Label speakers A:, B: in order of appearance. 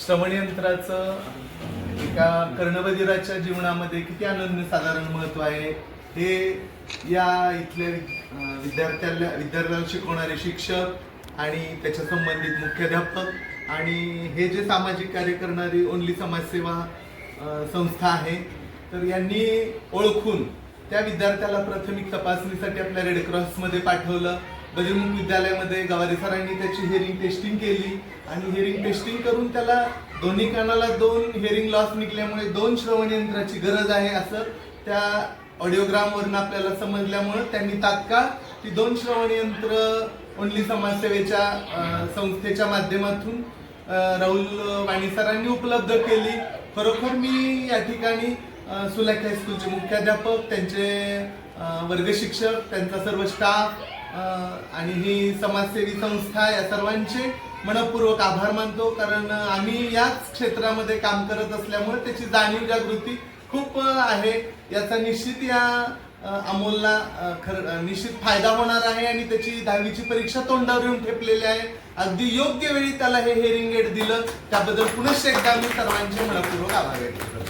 A: श्रवणयंत्राचं एका कर्णबधिराच्या जीवनामध्ये किती अनन्य साधारण महत्त्व आहे? हे या इथल्या विद्यार्थ्याला विद्यार्थ्याला शिकवणारे शिक्षक आणि त्याच्या संबंधित मुख्याध्यापक आणि हे जे सामाजिक कार्य करणारी ओनली समाजसेवा संस्था आहे तर यांनी ओळखून त्या विद्यार्थ्याला प्राथमिक तपासणीसाठी आपल्या रेडक्रॉसमध्ये पाठवलं. बजरंग विद्यालयामध्ये गवारी सरांनी त्याची हेअरिंग टेस्टिंग केली आणि हेअरिंग टेस्टिंग करून त्याला दोन्ही कानाला दोन हेअरिंग लॉस निघल्यामुळे दोन श्रवण यंत्राची गरज आहे असं त्या ऑडिओग्रामवरून आपल्याला समजल्यामुळं त्यांनी तात्काळ ती दोन श्रवण यंत्र ओनली समाजसेवेच्या संस्थेच्या माध्यमातून राहुल वाणी सरांनी उपलब्ध केली. खरोखर मी या ठिकाणी सुलाख हायस्कूलचे मुख्याध्यापक त्यांचे वर्ग शिक्षक त्यांचा सर्व स्टाफ आणि ही समाजसेवी संस्था या सर्वांचे मनपूर्वक आभार मानतो. कारण आम्ही याच क्षेत्रामध्ये काम करत असल्यामुळे त्याची जाणीव जागृती खूप आहे. याचा निश्चित या अमोलला खर निश्चित फायदा होणार आहे आणि त्याची दहावीची परीक्षा तोंडावर येऊन ठेपलेली आहे. अगदी योग्य वेळी त्याला हे हेअरिंग एड दिलं. त्याबद्दल पुनश्च एकदा मी सर्वांचे मनपूर्वक आभार व्यक्त करतो.